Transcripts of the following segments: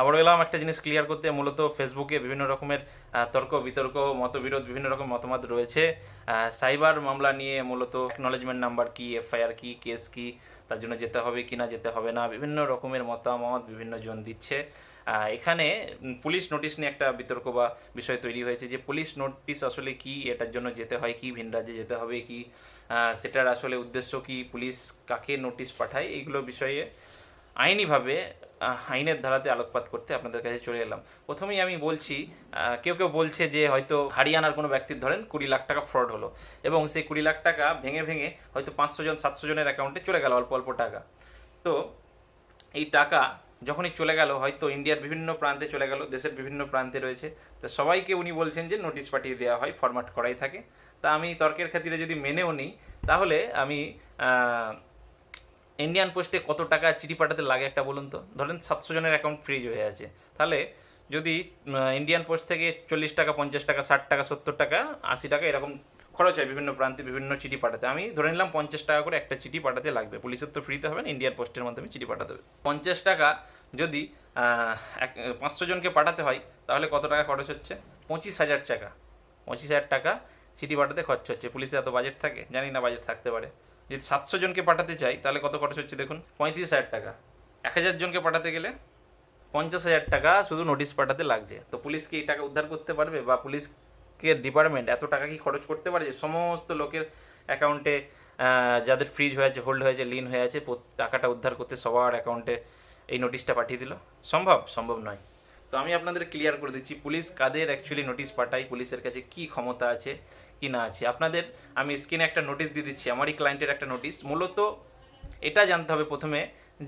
আবার এলাম একটা জিনিস ক্লিয়ার করতে, মূলত ফেসবুকে বিভিন্ন রকমের তর্ক, বিতর্ক, মতবিরোধ, বিভিন্ন রকম মতামত রয়েছে। সাইবার মামলা নিয়ে মূলত অ্যাকনলেজমেন্ট নাম্বার কি এফআইআর কি কেস কি, তার জন্য যেতে হবে কি না যেতে হবে না, বিভিন্ন রকমের মতামত বিভিন্ন জন দিচ্ছে। এখানে পুলিশ নোটিশ নিয়ে একটা বিতর্ক বা বিষয় তৈরি হয়েছে যে পুলিশ নোটিশ আসলে কি, এটার জন্য যেতে হয় কি, ভিন রাজ্যে যেতে হবে কি সেটার আসলে উদ্দেশ্য কি, পুলিশ কাকে নোটিশ পাঠায়, এইগুলো বিষয়ে আইনিভাবে আইনের ধারাতে আলোকপাত করতে আপনাদের কাছে চলে এলাম। প্রথমেই আমি বলছি কেউ কেউ বলছে যে হয়তো হারিয়ানার কোনো ব্যক্তির ধরেন কুড়ি লাখ টাকা ফ্রড হলো এবং সেই কুড়ি লাখ টাকা ভেঙে ভেঙে হয়তো পাঁচশো জন, সাতশো জনের অ্যাকাউন্টে চলে গেল অল্প অল্প টাকা। তো এই টাকা যখনই চলে গেল, হয়তো ইন্ডিয়ার বিভিন্ন প্রান্তে চলে গেল, দেশের বিভিন্ন প্রান্তে রয়েছে। তো সবাইকে উনি বলছেন যে নোটিশ পাঠিয়ে দেওয়া হয় ফরম্যাট করাই থাকে। তা আমি তর্কের খাতিরে যদি মেনেও নিই, তাহলে আমি ইন্ডিয়ান পোস্টে কত টাকা চিঠি পাঠাতে লাগে একটা বলুন তো? ধরেন সাতশো জনের অ্যাকাউন্ট ফ্রিজ হয়ে আছে। তাহলে যদি ইন্ডিয়ান পোস্ট থেকে চল্লিশ টাকা, পঞ্চাশ টাকা, ষাট টাকা, সত্তর টাকা, আশি টাকা এরকম খরচ হয় বিভিন্ন প্রান্তে বিভিন্ন চিঠি পাঠাতে। আমি ধরে নিলাম পঞ্চাশ টাকা করে একটা চিঠি পাঠাতে লাগবে। পুলিশের তো ফ্রিতে হবে না ইন্ডিয়ান পোস্টের মাধ্যমে চিঠি পাঠাতে হবে। পঞ্চাশ টাকা যদি এক, পাঁচশো জনকে পাঠাতে হয়, তাহলে কত টাকা খরচ হচ্ছে? পঁচিশ হাজার টাকা। পঁচিশ হাজার টাকা চিঠি পাঠাতে খরচ হচ্ছে। পুলিশের এত বাজেট থাকে? জানি না বাজেট থাকতে পারে। যদি সাতশো জনকে পাঠাতে চাই, তাহলে কত খরচ হচ্ছে দেখুন? পঁয়ত্রিশ হাজার টাকা। এক হাজার জনকে পাঠাতে গেলে পঞ্চাশ হাজার টাকা শুধু নোটিশ পাঠাতে লাগছে। তো পুলিশ কি এই টাকা উদ্ধার করতে পারবে বা পুলিশকে ডিপার্টমেন্ট এত টাকা কি খরচ করতে পারে যে সমস্ত লোকের অ্যাকাউন্টে যাদের ফ্রিজ হয়ে আছে হোল্ড হয়েছে লিন হয়ে আছে টাকাটা উদ্ধার করতে সবার অ্যাকাউন্টে এই নোটিশটা পাঠিয়ে দিল। সম্ভব? সম্ভব নয়। তো আমি আপনাদের ক্লিয়ার করে দিচ্ছি পুলিশ কাদের অ্যাকচুয়ালি নোটিশ পাঠায় পুলিশের কাছে কি ক্ষমতা আছে কি না আছে। আপনাদের আমি স্ক্রিনে একটা নোটিশ দিয়ে দিচ্ছি, আমারই ক্লায়েন্টের একটা নোটিশ মূলত এটা জানতে হবে প্রথমে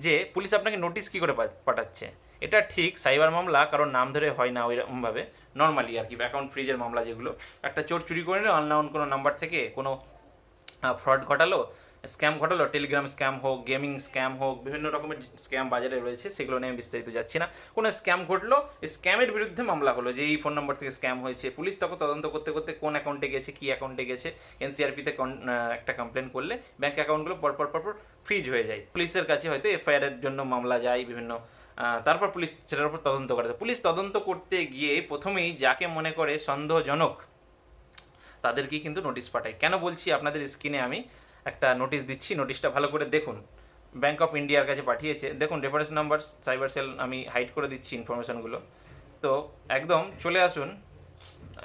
যে পুলিশ আপনাকে নোটিশ কী করে পাঠাচ্ছে। এটা ঠিক সাইবার মামলা, কারণ নাম ধরে হয় না ওইরকমভাবে। নর্মালি আর কি অ্যাকাউন্ট ফ্রিজের মামলা যেগুলো। একটা চোর চুরি করে নিল আননাউন কোনো নাম্বার থেকে কোনো ফ্রড ঘটালো স্ক্যাম ঘটালো, টেলিগ্রাম স্ক্যাম হোক, গেমিং স্ক্যাম হোক, বিভিন্ন রকমের স্ক্যাম বাজারে রয়েছে, সেগুলো নিয়ে বিস্তারিত যাচ্ছি না। কোনো স্ক্যাম ঘটলো, স্ক্যামের বিরুদ্ধে মামলা হলো, যে এই ফোন নম্বর থেকে স্ক্যাম হয়েছে। পুলিশ তখন তদন্ত করতে করতে কোন অ্যাকাউন্টে গেছে, কী অ্যাকাউন্টে গেছে এনসিআরপিতে একটা কমপ্লেন করলে ব্যাঙ্ক অ্যাকাউন্টগুলো পরপর পরপর ফ্রিজ হয়ে যায়। পুলিশের কাছে হয়তো এফআইআরের জন্য মামলা যায়, বিভিন্ন তারপর পুলিশ সেটার উপর তদন্ত করে। পুলিশ তদন্ত করতে গিয়ে প্রথমেই যাকে মনে করে সন্দেহজনক, তাদেরকেই কিন্তু নোটিশ পাঠায়। কেন বলছি আপনাদের স্ক্রিনে আমি? একটা নোটিশ দিচ্ছি নোটিশটা ভালো করে দেখুন। ব্যাংক অফ ইন্ডিয়ার কাছে পাঠিয়েছে। দেখুন রেফারেন্স নাম্বার সাইবার সেল আমি হাইড করে দিচ্ছি ইনফরমেশনগুলো তো একদম চলে আসুন,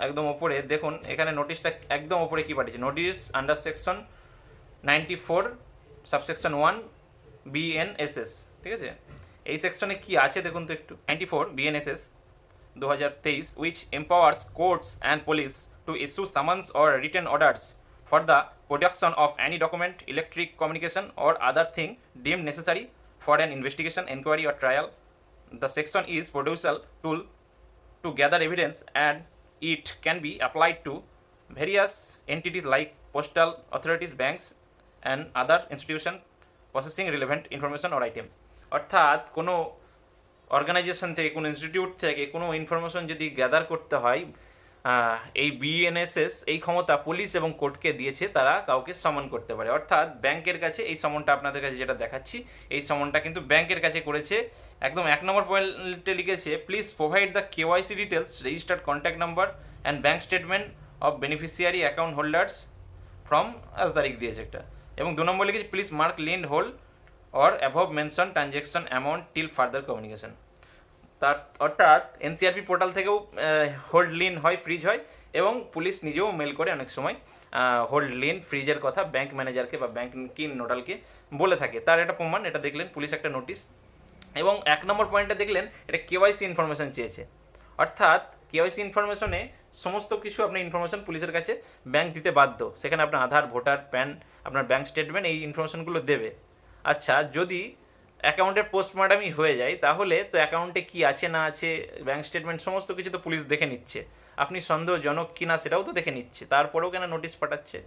একদম ওপরে দেখুন, এখানে নোটিশটা একদম ওপরে কি পাঠিয়েছে? Notice under section ninety four subsection one BNSS ঠিক আছে? এই সেকশনে কি আছে দেখুন তো একটু। Ninety four BNSS 2023 which empowers courts and police to issue summons or written orders for the production of any document, electric communication, or other thing deemed necessary for an investigation, inquiry, or trial. The section is producial tool to gather evidence and it can be applied to various entities like postal authorities, banks, and other institutions processing relevant information or item. অর্থাৎ কোনো organisation থেকে কোনো institute থেকে কোনো information যদি gather করতে হয় এই বিএনএসএস এই ক্ষমতা পুলিশ এবং কোর্টকে দিয়েছে, তারা কাউকে সমন করতে পারে। অর্থাৎ ব্যাংকের কাছে এই সমনটা আপনাদের কাছে যেটা দেখাচ্ছি, এই সমনটা কিন্তু ব্যাংকের কাছে করেছে। একদম এক নম্বর পয়েন্টে লিখেছে please provide the KYC details registered contact number and bank statement of beneficiary account holders from এত তারিখ দিয়েছে একটা। এবং দু নম্বর লিখেছে please mark lien hold or above mention transaction amount till further communication তার, অর্থাৎ এনসিআরপি পোর্টাল থেকেও হোল্ড লিন হয় ফ্রিজ হয়, এবং পুলিশ নিজেও মেল করে অনেক সময় হোল্ড লিন ফ্রিজের কথা ব্যাংক ম্যানেজারকে বা ব্যাংক কিন নোডালকে বলে থাকে। তার একটা প্রমাণ, এটা দেখলেন, পুলিশ একটা নোটিশ এবং এক নম্বর পয়েন্টে দেখলেন, এটা কেওয়াইসি ইনফরমেশন চেয়েছে। অর্থাৎ কেওয়াইসি ইনফরমেশনে সমস্ত কিছু আপনার ইনফরমেশন পুলিশের কাছে ব্যাংক দিতে বাধ্য। সেখানে আপনার আধার ভোটার প্যান আপনার ব্যাংক স্টেটমেন্ট এই ইনফরমেশনগুলো দেবে। আচ্ছা যদি অ্যাকাউন্টের পোস্টমর্টমই হয়ে যায়, তাহলে তো অ্যাকাউন্টে কি আছে না আছে ব্যাঙ্ক স্টেটমেন্ট সমস্ত কিছু তো পুলিশ দেখে নিচ্ছে। আপনি সন্দেহজনক কি না সেটাও তো দেখে নিচ্ছে। তারপরেও কেন নোটিশ পাঠাচ্ছে?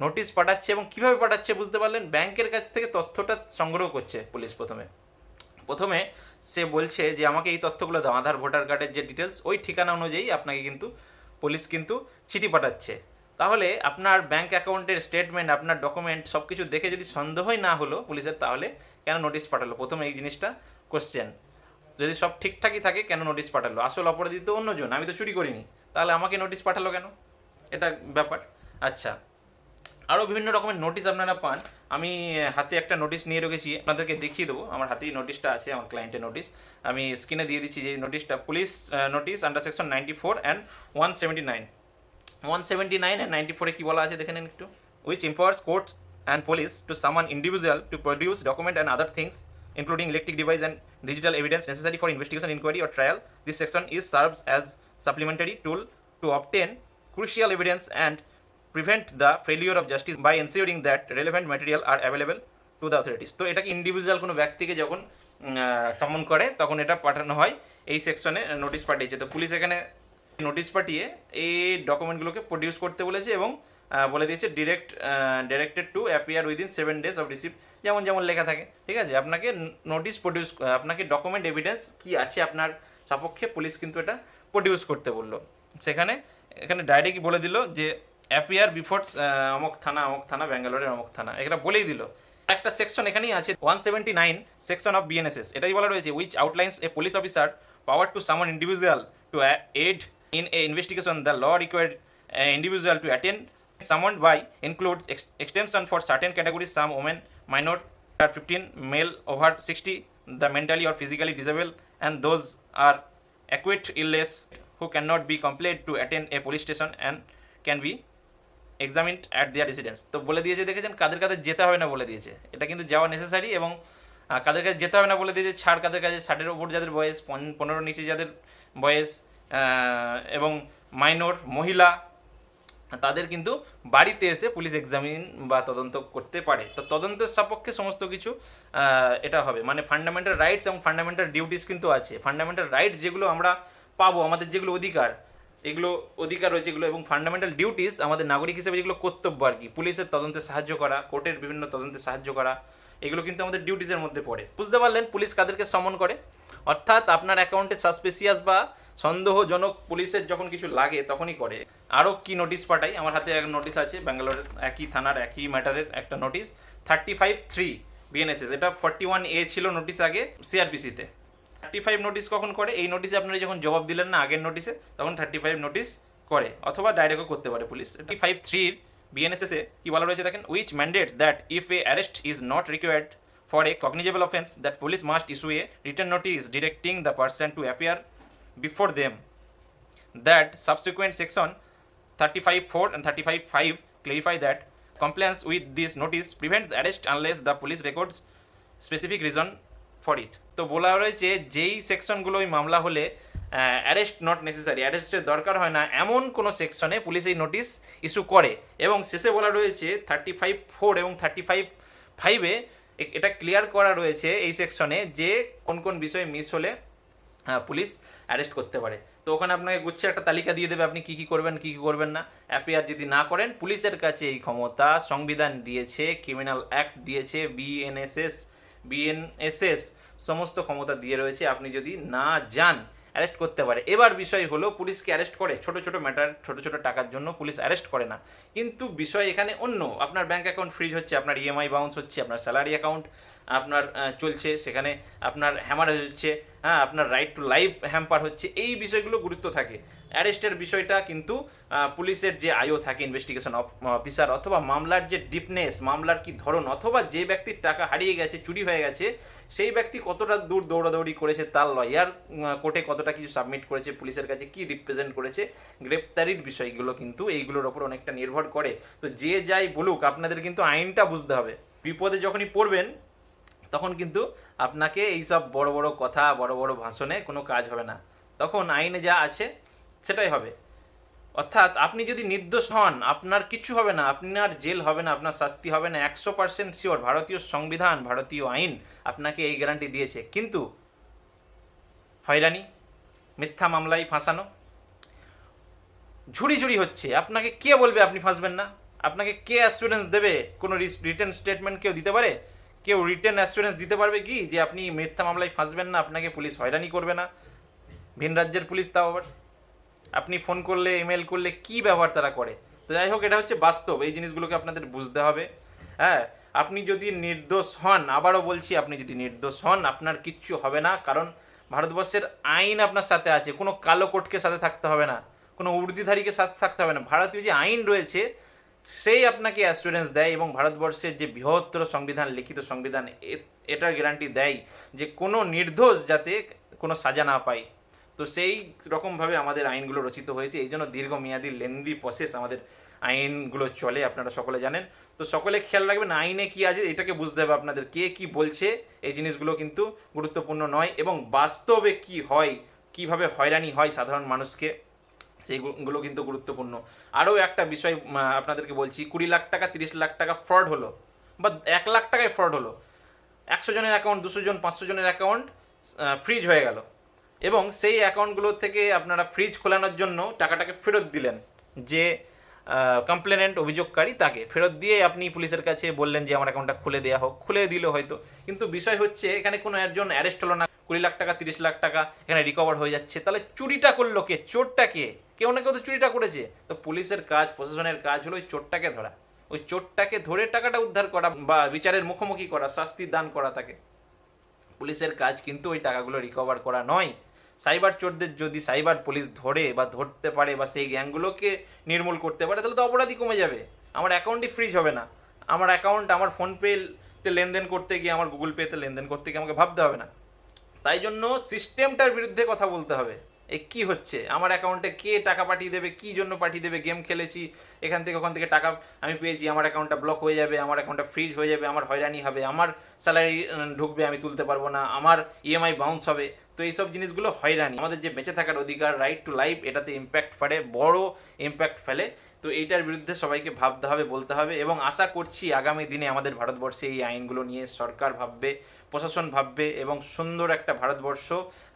নোটিশ পাঠাচ্ছে এবং কীভাবে পাঠাচ্ছে বুঝতে পারলেন? ব্যাংকের কাছ থেকে তথ্যটা সংগ্রহ করছে পুলিশ প্রথমে। প্রথমে সে বলছে যে, আমাকে এই তথ্যগুলো দাও, আধার, ভোটার কার্ডের যে ডিটেলস ওই ঠিকানা অনুযায়ী আপনাকে কিন্তু পুলিশ কিন্তু চিঠি পাঠাচ্ছে। তাহলে আপনার ব্যাংক অ্যাকাউন্টের স্টেটমেন্ট, আপনার ডকুমেন্ট সব কিছু দেখে যদি সন্দেহই না হলো পুলিশের, তাহলে কেন নোটিশ পাঠালো? প্রথমে এই জিনিসটা কোশ্চেন যদি সব ঠিকঠাকই থাকে, কেন নোটিশ পাঠালো? আসল অপরাধী তো অন্যজন, আমি তো চুরি করিনি। তাহলে আমাকে নোটিশ পাঠালো কেন? এটা ব্যাপার। আচ্ছা আরও বিভিন্ন রকমের নোটিশ আপনারা পান। আমি হাতে একটা নোটিশ নিয়ে রেখেছি, আপনাদেরকে দেখিয়ে দেবো। আমার হাতেই নোটিশটা আছে, আমার ক্লায়েন্টের নোটিশ আমি স্ক্রিনে দিয়ে দিচ্ছি যে নোটিশটা police notice under section ninety four and one seventy nine one seventy nine and ninety ফোরে কী বলা আছে? দেখে নিন একটু। Which empowers court and police to summon individual to produce document and other things including electric device and digital evidence necessary for investigation, inquiry, or trial. This section is serves as supplementary tool to obtain crucial evidence and prevent the failure of justice by ensuring that relevant material are available to the authorities. তো এটাকে individual কোনো ব্যক্তিকে যখন সমন করে তখন এটা পাঠানো হয় এই সেকশনে নোটিশ পাঠিয়েছে তো পুলিশ এখানে নোটিশ পাঠিয়ে এই ডকুমেন্টগুলোকে প্রডিউস করতে বলেছে এবং বলে দিয়েছে direct directed to appear within seven days of receive যেমন যেমন লেখা থাকে, ঠিক আছে? আপনাকে নোটিশ প্রডিউস আপনাকে ডকুমেন্ট এভিডেন্স কি আছে আপনার সাপক্ষে? পুলিশ কিন্তু এটা প্রডিউস করতে বলল। সেখানে, এখানে ডাইরেক্ট বলে দিল যে অ্যাপিয়ার বিফোর অমক থানা অমক থানা, ব্যাঙ্গালোরের অমক থানা। এটা বলেই দিল। একটা সেকশন এখানেই আছে one seventy nine section of BNSS এটাই বলা রয়েছে which outlines a police officer power to summon individual to aid in a investigation the law required individual to attend summoned by includes ex- extension for certain categories some women minor are 15 male over 60 the mentally or physically disabled and those are acute illness who cannot be compelled to attend a police station and can be examined at their residence তো বলে দিয়েছে দেখেছেন কাদের কাদের যেতে হবে না বলে দিয়েছে এটা কিন্তু যাওয়া নেসেসারি এবং কাদের কাছে যেতে হবে না বলে দিয়েছে ছাড় কাদের কাছে ষাটের ওপর যাদের বয়স পন- পনেরো নিচে যাদের বয়স এবং মাইনর মহিলা তাদের কিন্তু বাড়িতে এসে পুলিশ এক্সামিন বা তদন্ত করতে পারে। তো তদন্তের সপক্ষে সমস্ত কিছু এটা হবে। মানে ফান্ডামেন্টাল রাইটস এবং ফান্ডামেন্টাল ডিউটিস কিন্তু আছে। ফান্ডামেন্টাল রাইটস যেগুলো আমরা পাবো, আমাদের যেগুলো অধিকার, এগুলো অধিকার রয়েছে এগুলো এবং ফান্ডামেন্টাল ডিউটিস আমাদের নাগরিক হিসেবে যেগুলো কর্তব্য আর কি। পুলিশের তদন্তে সাহায্য করা, কোর্টের বিভিন্ন তদন্তে সাহায্য করা, এগুলো কিন্তু আমাদের ডিউটিসের মধ্যে পড়ে। বুঝতে পারলেন পুলিশ কাদেরকে সমন করে? অর্থাৎ আপনার অ্যাকাউন্টে সাসপেসিয়াস বা সন্দেহজনক পুলিশের যখন কিছু লাগে তখনই করে। আরও কি নোটিশ পাঠাই? আমার হাতে এক নোটিশ আছে, ব্যাঙ্গালোরের একই থানার, একই ম্যাটারের একটা notice thirty five three BNSS এটা ফর্টি ওয়ান এ ছিল নোটিশ আগে সিআরপিসিতে থার্টি ফাইভ নোটিশ কখন করে? এই নোটিশে আপনারা যখন জবাব দিলেন না আগের নোটিশে তখন থার্টি ফাইভ নোটিশ করে, অথবা ডাইরেক্টও করতে পারে পুলিশ। থার্টি ফাইভ থ্রির বিএনএসএস কী বলা রয়েছে দেখেন? Which mandates that if a arrest is not required for a cognizable offence that police must issue a return notice directing the person to appear before them that subsequent section 35.4 and 35.5 clarify that compliance with this notice prevents the arrest unless the police records specific reason for it. তো বলা রয়েছে যেই সেকশনগুলো ওই মামলা হলে arrest not necessary অ্যারেস্টের দরকার হয় না, এমন কোনো সেকশনে পুলিশ এই নোটিশ ইস্যু করে। এবং শেষে বলা রয়েছে থার্টি ফাইভ ফোর এবং থার্টি ফাইভ ফাইভে এটা ক্লিয়ার করা রয়েছে এই সেকশনে যে কোন কোন বিষয়ে মিস হলে পুলিশ অ্যারেস্ট করতে পারে। তো ওখানে আপনাকে গুচ্ছে একটা তালিকা দিয়ে দেবে আপনি কি কি করবেন, কি কি করবেন না। অ্যাপিয়ার যদি না করেন, পুলিশের কাছে এই ক্ষমতা সংবিধান দিয়েছে ক্রিমিনাল অ্যাক্ট দিয়েছে বিএনএসএস বিএনএসএস সমস্ত ক্ষমতা দিয়ে রয়েছে। আপনি যদি না যান অ্যারেস্ট করতে পারে। এবার বিষয় হলো, পুলিশকে অ্যারেস্ট করে। ছোট ছোট ম্যাটার ছোট ছোট টাকার জন্য পুলিশ অ্যারেস্ট করে না। কিন্তু বিষয় এখানে অন্য। আপনার ব্যাংক অ্যাকাউন্ট ফ্রিজ হচ্ছে, আপনার ইএমআই বাউন্স হচ্ছে, আপনার স্যালারি অ্যাকাউন্ট আপনার চলছে, সেখানে আপনার হ্যামার হচ্ছে হ্যাঁ আপনার রাইট টু লাইফ হ্যাম্পার হচ্ছে, এই বিষয়গুলো গুরুত্ব থাকে। অ্যারেস্টের বিষয়টা কিন্তু পুলিশের যে আয়ও থাকে ইনভেস্টিগেশন অফিসার অথবা মামলার যে ডিপনেস মামলার কি ধরন, অথবা যে ব্যক্তির টাকা হারিয়ে গেছে, চুরি হয়ে গেছে, সেই ব্যক্তি কতটা দূর দৌড়াদৌড়ি করেছে, তার লয়ার কোর্টে কতটা কিছু সাবমিট করেছে, পুলিশের কাছে কি রিপ্রেজেন্ট করেছে, গ্রেপ্তারির বিষয়গুলো কিন্তু এইগুলোর ওপর অনেকটা নির্ভর করে। তো যে যাই বলুক, আপনাদের কিন্তু আইনটা বুঝতে হবে। বিপদে যখনই পড়বেন তখন কিন্তু আপনাকে এইসব বড় বড় কথা, বড় বড় ভাষণে কোনো কাজ হবে না। তখন আইনে যা আছে, সেটাই হবে। অর্থাৎ আপনি যদি নির্দোষ হন, আপনার কিছু হবে না, আপনার জেল হবে না, আপনার শাস্তি হবে না, একশো পার্সেন্ট শিওর ভারতীয় সংবিধান, ভারতীয় আইন আপনাকে এই গ্যারান্টি দিয়েছে। কিন্তু হয়রানি, মিথ্যা মামলায় ফাঁসানো, ঝুড়ি ঝুড়ি হচ্ছে। আপনাকে কে বলবে আপনি ফাঁসবেন না? আপনাকে কে অ্যাসুরেন্স দেবে? কোনো রিটার্ন স্টেটমেন্ট কেউ দিতে পারে? কেউ রিটার্ন অ্যাসুরেন্স দিতে পারবে কি? যে আপনি মিথ্যা মামলায় ফাঁসবেন না, আপনাকে পুলিশ হয়রানি করবে না। ভিন রাজ্যের পুলিশ তাও আবার। আপনি ফোন করলে ইমেল করলে কি ব্যবহার তারা করে? তো যাই হোক, এটা হচ্ছে বাস্তব। এই জিনিসগুলোকে আপনাদের বুঝতে হবে। হ্যাঁ আপনি যদি নির্দোষ হন, আবারও বলছি, আপনি যদি নির্দোষ হন, আপনার কিচ্ছু হবে না। কারণ ভারতবর্ষের আইন আপনার সাথে আছে। কোনো কালো কোটকে সাথে থাকতে হবে না। কোনো উর্দিধারীকে সাথে থাকতে হবে না। ভারতীয় যে আইন রয়েছে সেই আপনাকে অ্যাসুরেন্স দেয় এবং ভারতবর্ষের যে বৃহত্তর সংবিধান, লিখিত সংবিধান এটার গ্যারান্টি দেয় যে কোনো নির্দোষ যাতে কোনো সাজা না পায়। তো সেই রকমভাবে আমাদের আইনগুলো রচিত হয়েছে। এই জন্য দীর্ঘমেয়াদী লেন্দি প্রসেস আমাদের আইনগুলো চলে, আপনারা সকলে জানেন। তো সকলে খেয়াল রাখবেন, আইনে কি আছে এটাকে বুঝতে হবে আপনাদের। কে কি বলছে, এই জিনিসগুলো কিন্তু গুরুত্বপূর্ণ নয় এবং বাস্তবে কি হয়, কীভাবে হয়রানি হয় সাধারণ মানুষকে সেইগুলো কিন্তু গুরুত্বপূর্ণ। আরও একটা বিষয় আপনাদেরকে বলছি, কুড়ি লাখ টাকা, তিরিশ লাখ টাকা ফ্রড হলো, বা এক লাখ টাকায় ফ্রড হলো। একশো জনের অ্যাকাউন্ট দুশো জন, পাঁচশো জনের অ্যাকাউন্ট ফ্রিজ হয়ে গেল। এবং সেই অ্যাকাউন্টগুলো থেকে আপনারা ফ্রিজ খোলানোর জন্য টাকাটাকে ফেরত দিলেন, যে কমপ্লেনেন্ট অভিযোগকারী তাকে। ফেরত দিয়ে আপনি পুলিশের কাছে বললেন যে, আমার অ্যাকাউন্টটা খুলে দেওয়া হোক। খুলে দিল হয়তো। কিন্তু বিষয় হচ্ছে, এখানে কোনো একজন অ্যারেস্ট হলো না। কুড়ি লাখ টাকা, তিরিশ লাখ টাকা এখানে রিকভার হয়ে যাচ্ছে। তাহলে চুরিটা করল কে? চোরটা কে? কেউ না কেউ তো চুরিটা করেছে। তো পুলিশের কাজ, প্রশাসনের কাজ হলো ওই চোরটাকে ধরা। ওই চোরটাকে ধরে টাকাটা উদ্ধার করা বা বিচারের মুখোমুখি করা, শাস্তি দান করা তাকে। পুলিশের কাজ কিন্তু ওই টাকাগুলো রিকভার করা নয়। সাইবার চোরদের যদি সাইবার পুলিশ ধরে বা ধরতে পারে বা সেই গ্যাংগুলোকে নির্মূল করতে পারে, তাহলে তো অপরাধী কমে যাবে। আমার অ্যাকাউন্টই ফ্রিজ হবে না। আমার অ্যাকাউন্ট আমার ফোনপেতে লেনদেন করতে গিয়ে, আমার গুগল পেতে লেনদেন করতে গিয়ে আমাকে ভাবতে হবে না। তাই জন্য সিস্টেমটার বিরুদ্ধে কথা বলতে হবে। এ, কি হচ্ছে? আমার অ্যাকাউন্টে কে টাকা পাঠিয়ে দেবে? কি জন্য পাঠিয়ে দেবে? গেম খেলেছি, এখান থেকে ওখান থেকে টাকা আমি পেয়েছি, আমার অ্যাকাউন্টটা ব্লক হয়ে যাবে, আমার অ্যাকাউন্টটা ফ্রিজ হয়ে যাবে, আমার হয়রানি হবে, আমার স্যালারি ঢুকবে, আমি তুলতে পারব না, আমার ইএমআই বাউন্স হবে। তো এইসব জিনিসগুলো হয়রানি। আমাদের যে বেঁচে থাকার অধিকার রাইট টু লাইফ এটাতে ইম্প্যাক্ট পড়ে, বড় ইম্প্যাক্ট ফেলে। তো এইটার বিরুদ্ধে সবাইকে ভাবতে হবে, বলতে হবে এবং আশা করছি আগামী দিনে আমাদের ভারতবর্ষে এই আইনগুলো নিয়ে সরকার ভাববে, প্রশাসন ভাববে এবং সুন্দর একটা ভারতবর্ষ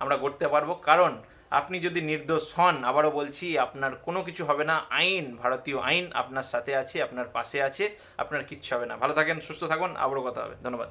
আমরা গড়তে পারব। কারণ আপনি যদি নির্দোষ হন, আবারও বলছি, আপনার কোনো কিছু হবে না। আইন, ভারতীয় আইন আপনার সাথে আছে, আপনার পাশে আছে, আপনার কিচ্ছু হবে না। ভালো থাকেন, সুস্থ থাকুন, আবারও কথা হবে। ধন্যবাদ।